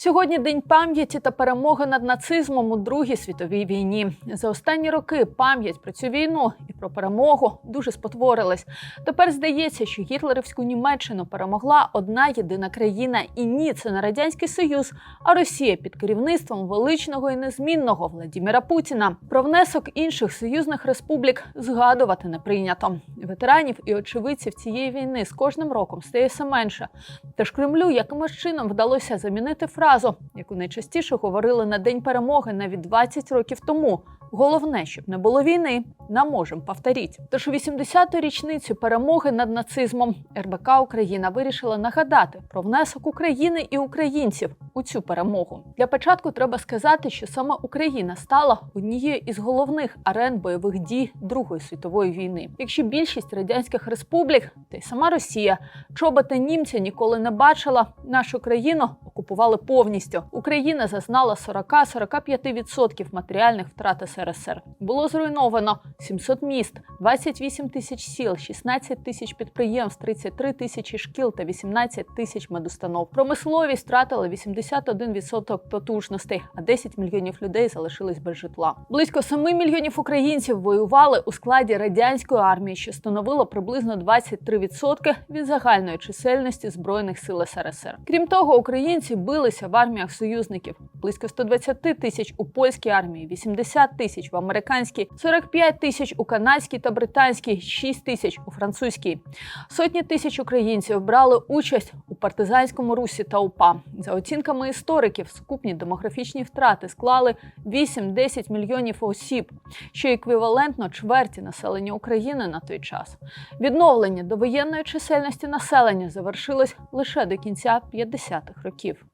Сьогодні день пам'яті та перемоги над нацизмом у Другій світовій війні. За останні роки пам'ять про цю війну і про перемогу дуже спотворилась. Тепер здається, що гітлерівську Німеччину перемогла одна єдина країна, і ні, це не радянський союз, а Росія під керівництвом величного і незмінного Владіміра Путіна. Про внесок інших союзних республік згадувати не прийнято. Ветеранів і очевидців цієї війни з кожним роком стає все менше. Тож Кремлю якимось чином вдалося замінити фразу, яку найчастіше говорили на день перемоги навіть 20 років тому. Головне, щоб не було війни, нам можемо повторіть. Тож у 80-ту річницю перемоги над нацизмом РБК Україна вирішила нагадати про внесок України і українців у цю перемогу. Для початку треба сказати, що саме Україна стала однією із головних арен бойових дій Другої світової війни. Якщо більшість радянських республік, та й сама Росія, чобота німця ніколи не бачила, нашу країну окупували повністю. Україна зазнала 40-45% матеріальних втрат СРСР. Було зруйновано 700 міст, 28 тисяч сіл, 16 тисяч підприємств, 33 тисячі шкіл та 18 тисяч медустанов. Промисловість втратила 81% потужностей, а 10 мільйонів людей залишились без житла. Близько 7 мільйонів українців воювали у складі радянської армії, що становило приблизно 23% від загальної чисельності збройних сил СРСР. Крім того, українці билися в арміях союзників близько 120 тисяч у польській армії, 80 тисяч в американській, 45 тисяч у канадській та британській, 6 тисяч у французькій. Сотні тисяч українців брали участь у партизанському русі та УПА. За оцінками істориків, сукупні демографічні втрати склали 8-10 мільйонів осіб, що еквівалентно чверті населення України на той час. Відновлення довоєнної чисельності населення завершилось лише до кінця 50-х років.